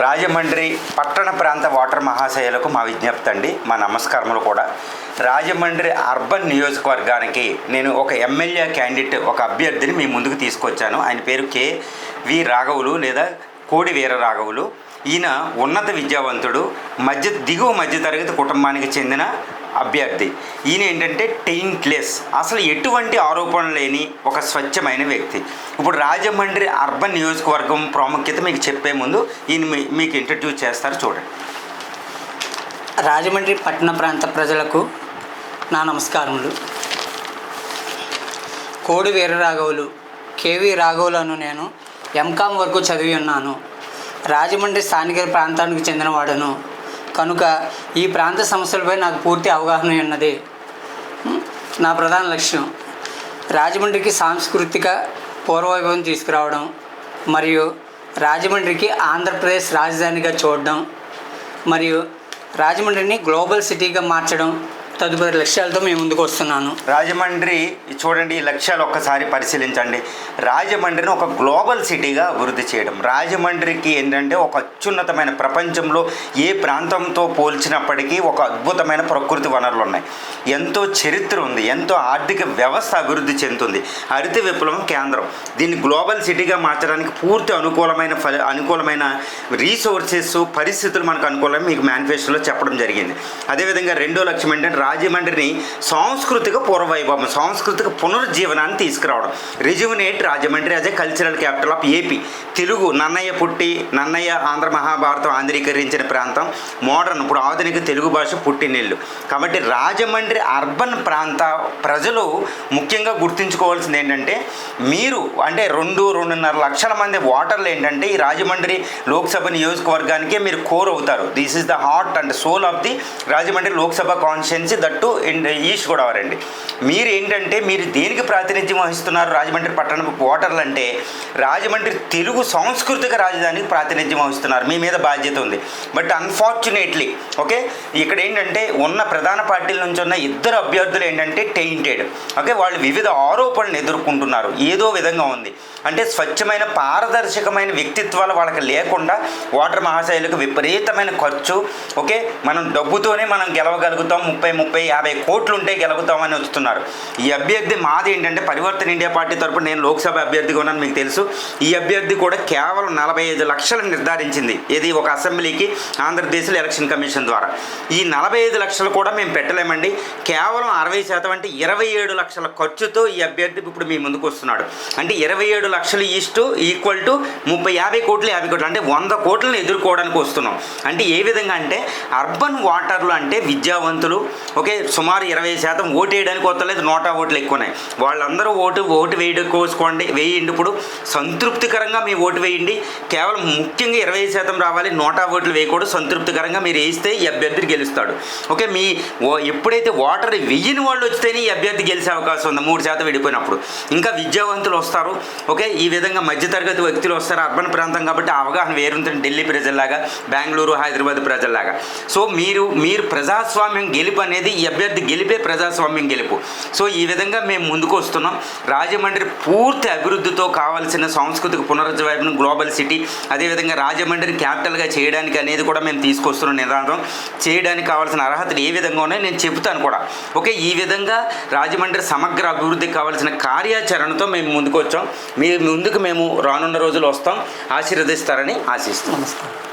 రాజమండ్రి పట్టణ ప్రాంత వాటర్ మహాశయులకు మా విజ్ఞప్తి అండి మా నమస్కారములు కూడా. రాజమండ్రి అర్బన్ నియోజకవర్గానికి నేను ఒక ఎమ్మెల్యే క్యాండిడేట్ ఒక అభ్యర్థిని మీ ముందుకు తీసుకొచ్చాను. ఆయన పేరు కే వి రాఘవులు లేదా కోడి వీర రాఘవులు. ఈయన ఉన్నత విద్యావంతుడు మధ్య దిగువ మధ్యతరగతి కుటుంబానికి చెందిన అభ్యర్థి. ఈయన ఏంటంటే టెయింట్లెస్. అసలు ఎటువంటి ఆరోపణ లేని ఒక స్వచ్ఛమైన వ్యక్తి. ఇప్పుడు రాజమండ్రి అర్బన్ నియోజకవర్గం ప్రాముఖ్యత మీకు చెప్పే ముందు ఈయన మీ- మీకు ఇంట్రడ్యూస్ చేస్తారు చూడండి. రాజమండ్రి పట్టణ ప్రాంత ప్రజలకు నా నమస్కారములు. కోడి వీరరాఘవులు కేవి రాఘవులను నేను ఎంకామ్ వరకు చదివి ఉన్నాను. రాజమండ్రి స్థానిక ప్రాంతానికి చెందినవాడను. కనుక ఈ ప్రాంత సమస్యలపై నాకు పూర్తి అవగాహన ఉన్నది. నా ప్రధాన లక్ష్యం. రాజమండ్రికి సాంస్కృతిక పూర్వవైభవం తీసుకురావడం మరియు రాజమండ్రికి ఆంధ్రప్రదేశ్ రాజధానిగా చూడడం మరియు రాజమండ్రిని గ్లోబల్ సిటీగా మార్చడం తదుపరి లక్ష్యాలతో మేము ముందుకు వస్తున్నాను. రాజమండ్రి చూడండి ఈ లక్ష్యాలు ఒక్కసారి పరిశీలించండి. రాజమండ్రిని ఒక గ్లోబల్ సిటీగా అభివృద్ధి చేయడం. రాజమండ్రికి ఏంటంటే ఒక అత్యున్నతమైన ప్రపంచంలో ఏ ప్రాంతంతో పోల్చినప్పటికీ ఒక అద్భుతమైన ప్రకృతి వనరులు ఉన్నాయి. ఎంతో చరిత్ర ఉంది ఎంతో ఆర్థిక వ్యవస్థ అభివృద్ధి చెందుతుంది. హరిత విప్లవం కేంద్రం. దీన్ని గ్లోబల్ సిటీగా మార్చడానికి పూర్తి అనుకూలమైన ఫలి అనుకూలమైన రీసోర్సెస్ పరిస్థితులు మనకు అనుకూలమైన మీకు మేనిఫెస్టోలో చెప్పడం జరిగింది. అదేవిధంగా రెండో లక్ష్యం ఏంటంటే రాజమండ్రిని సాంస్కృతిక పూర్వవైభవం సాంస్కృతిక పునరుజ్జీవనాన్ని తీసుకురావడం. Rejuvenate Rajahmundry as a cultural capital of AP. Telugu Nannaya పుట్టి నన్నయ్య ఆంధ్ర మహాభారతం ఆంధ్రీకరించిన ప్రాంతం. మోడర్న్ ఇప్పుడు ఆధునిక తెలుగు భాష పుట్టినిల్లు. కాబట్టి రాజమండ్రి అర్బన్ ప్రాంత ప్రజలు ముఖ్యంగా గుర్తుంచుకోవాల్సింది ఏంటంటే మీరు అంటే రెండు రెండున్నర లక్షల మంది ఓటర్లు ఏంటంటే ఈ రాజమండ్రి లోక్సభ నియోజకవర్గానికే మీరు కోర్ అవుతారు this is the heart and soul of the Rajahmundry Lok Sabha constituency that in east Godavari అండి. మీరు ఏంటంటే మీరు దేనికి ప్రాతినిధ్యం వహిస్తున్నారు రాజమండ్రి పట్టణపు ఓటర్లు అంటే రాజమండ్రి తెలుగు సాంస్కృతిక రాజధానికి ప్రాతినిధ్యం వహిస్తున్నారు. మీ మీద బాధ్యత ఉంది. But unfortunately okay? ఇక్కడ ఏంటంటే ఉన్న ప్రధాన పార్టీల నుంచి ఉన్న ఇద్దరు అభ్యర్థులు ఏంటంటే టెయింటెడ్ ఓకే? వాళ్ళు వివిధ ఆరోపణలు ఎదుర్కొంటున్నారు. ఏదో విధంగా ఉంది. అంటే స్వచ్ఛమైన పారదర్శకమైన వ్యక్తిత్వాలు వాళ్ళకి లేకుండా ఓటర్ మహాశైలకు విపరీతమైన ఖర్చు. ఓకే? మనం డబ్బుతోనే మనం గెలవగలుగుతాం. ముప్పై ముప్పై యాభై కోట్లు ఉంటే గెలుగుతామని వస్తున్నారు. ఈ అభ్యర్థి మాది ఏంటంటే పరివర్తన ఇండియా పార్టీ తరపున నేను లోక్సభ అభ్యర్థిగా ఉన్నాను మీకు తెలుసు. ఈ అభ్యర్థి కూడా కేవలం నలభై ఐదు లక్షలు నిర్ధారించింది. ఇది ఒక అసెంబ్లీకి ఆంధ్రప్రదేశ్లో ఎలక్షన్ కమిషన్ ద్వారా. ఈ నలభై ఐదు లక్షలు కూడా మేము పెట్టలేమండి. కేవలం అరవై శాతం అంటే ఇరవై ఏడు లక్షల ఖర్చుతో ఈ అభ్యర్థి ఇప్పుడు మీ ముందుకు వస్తున్నాడు. అంటే ఇరవై ఏడు లక్షలు ఈస్టు ఈక్వల్ టు ముప్పై యాభై కోట్లు యాభై కోట్లు అంటే వంద కోట్లను ఎదుర్కోవడానికి వస్తున్నాం. అంటే ఏ విధంగా అంటే అర్బన్ వాటర్లు అంటే విద్యావంతులు ఓకే సుమారు ఇరవై శాతం ఓటు వేయడానికి వస్తలేదు నోటా ఓట్లు ఎక్కువ ఉన్నాయి వాళ్ళందరూ ఓటు ఓటు వేయడం కోసుకోండి వేయండి. ఇప్పుడు సంతృప్తికరంగా మీ ఓటు వేయండి. కేవలం ముఖ్యంగా ఇరవై శాతం రావాలి నోటా ఓట్లు వేయకూడదు. సంతృప్తికరంగా మీరు వేయిస్తే ఈ అభ్యర్థి గెలుస్తాడు. ఓకే మీ ఓ- ఎప్పుడైతే ఓటర్ వెయ్యిని వాళ్ళు వస్తేనే ఈ అభ్యర్థి గెలిచే అవకాశం ఉంది. మూడు శాతం విడిపోయినప్పుడు. ఇంకా విద్యావంతులు వస్తారు. ఓకే ఈ విధంగా మధ్యతరగతి వ్యక్తులు వస్తారు. అర్బన్ ప్రాంతం కాబట్టి అవగాహన వేరుంటుంది ఢిల్లీ ప్రజల్లాగా బెంగళూరు హైదరాబాద్ ప్రజల్లాగా. సో మీరు మీరు ప్రజాస్వామ్యం గెలుపు అనేది ఈ అభ్యర్థి గెలిపే ప్రజాస్వామ్యం గెలుపు. సో ఈ విధంగా మేము ముందుకు వస్తున్నాం. రాజమండ్రి పూర్తి అభివృద్ధితో కావాల్సిన సాంస్కృతిక పునరుజ్జీవనం గ్లోబల్ సిటీ అదేవిధంగా రాజమండ్రిని క్యాపిటల్గా చేయడానికి అనేది కూడా మేము తీసుకొస్తున్న నిదానం చేయడానికి కావాల్సిన అర్హతలు ఏ విధంగా ఉన్నాయో నేను చెబుతాను కూడా. ఓకే ఈ విధంగా రాజమండ్రి సమగ్ర అభివృద్ధికి కావాల్సిన కార్యాచరణతో మేము ముందుకు వచ్చాం. మీ ముందుకు మేము రానున్న రోజులు వస్తాం. ఆశీర్వదిస్తారని ఆశిస్తాం నమస్కారం.